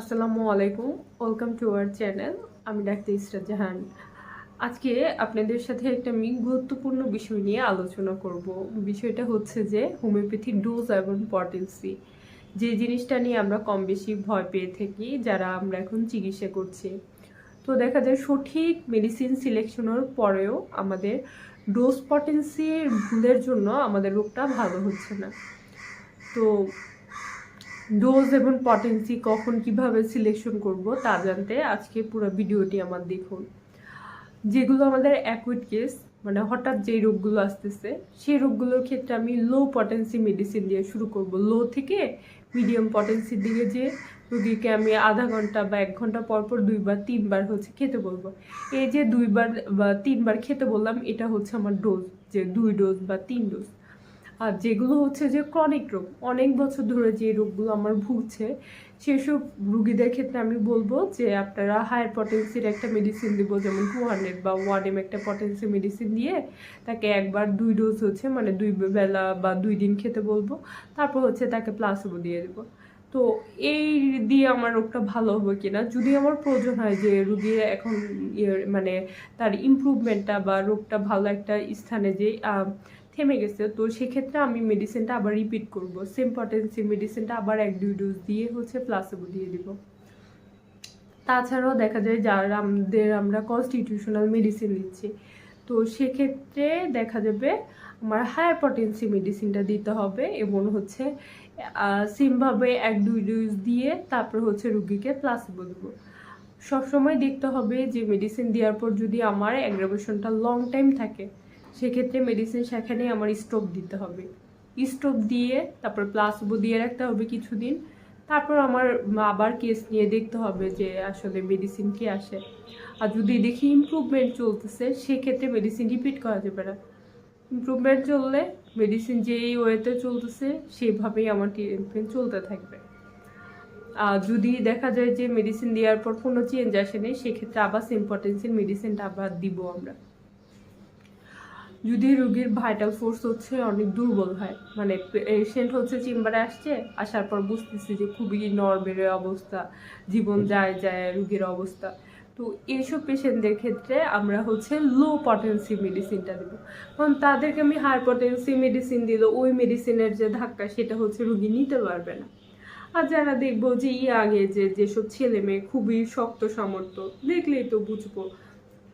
আসসালামু আলাইকুম welcome to our channel আমি ডাক্তার ইসরাত জাহান। আজকে আপনাদের সাথে একটা আমি গুরুত্বপূর্ণ বিষয় নিয়ে আলোচনা করব। বিষয়টা হচ্ছে যে হোমিওপ্যাথি ডোজ এবং পটেন্সি। যে জিনিসটা নিয়ে আমরা কম বেশি ভয় পেয়ে থাকি, যারা আমরা এখন চিকিৎসা করছি। তো দেখা যায় সঠিক মেডিসিন সিলেকশনের পরেও আমাদের ডোজ পটেন্সির ভুলের জন্য আমাদের রোগটা ভালো হচ্ছে না। তো ডোজ এবং পটেন্সি কখন কীভাবে সিলেকশন করব তা জানতে আজকে পুরো ভিডিওটি আমার দেখুন। যেগুলো আমাদের অ্যাকুইট কেস মানে হঠাৎ যেই রোগগুলো আসতেছে, সেই রোগগুলোর ক্ষেত্রে আমি লো পটেন্সি মেডিসিন দিয়ে শুরু করব। লো থেকে মিডিয়াম পটেন্সির দিকে যে রুগীকে আমি আধা ঘণ্টা বা এক ঘণ্টা পর পর দুইবার, তিনবার হচ্ছে খেতে বলব। এই যে দুইবার বা তিনবার খেতে বললাম, এটা হচ্ছে আমার ডোজ যে দুই ডোজ বা তিন ডোজ আর যেগুলো হচ্ছে যে ক্রনিক রোগ, অনেক বছর ধরে যে রোগগুলো আমার ভুগছে, সেসব রুগীদের ক্ষেত্রে আমি বলব যে আপনারা হায়ার পটেন্সির একটা মেডিসিন দিব, যেমন টু হান্ড্রেড বা ওয়ান এম একটা পটেন্সি মেডিসিন দিয়ে তাকে একবার দুই ডোজ হচ্ছে মানে দুই বেলা বা দুই দিন খেতে বলব, তারপর হচ্ছে তাকে প্লাসিবো দিয়ে দেবো। তো এই দিয়ে আমার রোগটা ভালো হবে কিনা, যদি আমার প্রয়োজন হয় যে রুগীর এখন ইয়ে মানে তার ইমপ্রুভমেন্টটা বা রোগটা ভালো একটা স্থানে যে থেমে গেছে। তো সেক্ষেত্রে আমি মেডিসিনটা আবার রিপিট করব। সেম পটেন্সি মেডিসিনটা আবার এক, দুই ডোজ দিয়ে হচ্ছে প্লাসেবো দিয়ে দিব। তাছাড়াও দেখা যায় যারা আমাদের, আমরা কনস্টিটিউশনাল মেডিসিন নিচ্ছি। তো সেক্ষেত্রে দেখা যাবে আমার হায়ার পটেন্সি মেডিসিনটা দিতে হবে এবং হচ্ছে সেমভাবে এক, দুই ডোজ দিয়ে তারপর হচ্ছে রুগীকে প্লাসিবো দেবো। সবসময় দেখতে হবে যে মেডিসিন দেওয়ার পর যদি আমার অ্যাগ্রাভেশনটা লং টাইম থাকে সেক্ষেত্রে মেডিসিন সেখানে আমার স্টোভ দিতে হবে। স্টোভ দিয়ে, তারপর প্লাসবো দিয়ে রাখতে হবে কিছুদিন। তারপর আমার আবার কেস নিয়ে দেখতে হবে যে আসলে মেডিসিন কি আসে। আর যদি দেখি ইমপ্রুভমেন্ট চলতেছে, সেক্ষেত্রে মেডিসিন রিপিট করা যাবে না। ইমপ্রুভমেন্ট চললে মেডিসিন যেই ওয়েতে চলতেছে, সেভাবেই আমার ট্রিটমেন্ট চলতে থাকবে। আর যদি দেখা যায় যে মেডিসিন দেওয়ার পর কোনো চেঞ্জ আসেনি সেক্ষেত্রে আবার সিম্পর্টেন্সির মেডিসিনটা আবার দিব আমরা। যদি রোগীর ভাইটাল ফোর্স হচ্ছে অনেক দুর্বল হয় মানে পেশেন্ট হচ্ছে চেম্বারে আসছে আসার পর বুঝতেছি যে খুবই নরমের অবস্থা জীবন যায় যায় রুগীর অবস্থা। তো এইসব পেশেন্টদের ক্ষেত্রে আমরা হচ্ছে লো পটেন্সি মেডিসিনটা দেবো। কারণ তাদেরকে আমি হাই পটেন্সি মেডিসিন দিলে ওই মেডিসিনের যে ধাক্কা সেটা হচ্ছে রুগী নিতে পারবে না। আর যারা দেখব যে ই আগে যে যেসব ছেলে মেয়ে খুবই শক্ত সামর্থ্য দেখলেই তো বুঝব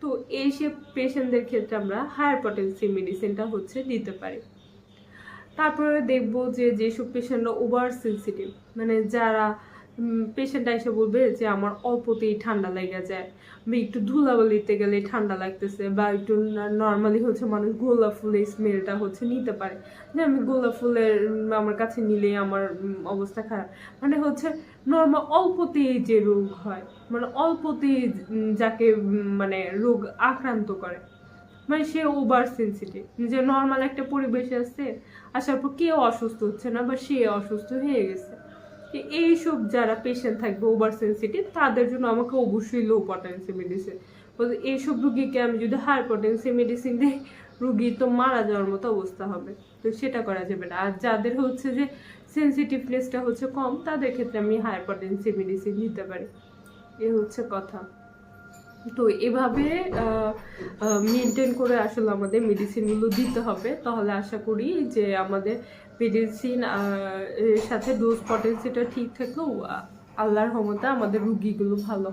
তো এইসব পেশেন্টদের ক্ষেত্রে আমরা হায়ার পটেন্সি মেডিসিনটা হচ্ছে দিতে পারি। তারপরে দেখব যে যেসব পেশেন্টরা ওভার সেন্সিটিভ মানে যারা পেশেন্টটা এসে বলবে যে আমার অল্পতেই ঠান্ডা লেগে যায়। বা একটু ধুলাবালিতে গেলে ঠান্ডা লাগতেছে বা একটু নর্মালি হচ্ছে মানুষ গোলাপ ফুলের স্মেলটা হচ্ছে নিতে পারে। যে আমি গোলাপ ফুলের আমার কাছে নিলেই আমার অবস্থা খারাপ। মানে হচ্ছে নর্মাল অল্পতেই যে রোগ হয় মানে অল্পতেই যাকে মানে রোগ আক্রান্ত করে। মানে সে ওভার সেন্সিটিভ যে নর্মাল একটা পরিবেশে আছে, আসার পর কেউ অসুস্থ হচ্ছে না বা সে অসুস্থ হয়ে গেছে। তো এইসব যারা পেশেন্ট থাকবে ওভার সেন্সিটিভ তাদের জন্য আমাকে অবশ্যই লো পটেন্সি মেডিসিন এইসব রুগীকে আমি যদি হাই পটেন্সি মেডিসিন দিই, রুগী তো মারা যাওয়ার মতো অবস্থা হবে। তো সেটা করা যাবে না। আর যাদের হচ্ছে যে সেন্সিটিভনেসটা হচ্ছে কম, তাদের ক্ষেত্রে আমি হাই পটেন্সি মেডিসিন দিতে পারি। এ হচ্ছে কথা। তো এভাবে মেনটেন করে আসলে আমাদের মেডিসিনগুলো দিতে হবে। তাহলে আশা করি যে আমাদের মেডিসিন সাথে ডোজ পটেন্সিটা ঠিক থাকলেও আল্লাহর ক্ষমতা আমাদের রুগীগুলো ভালো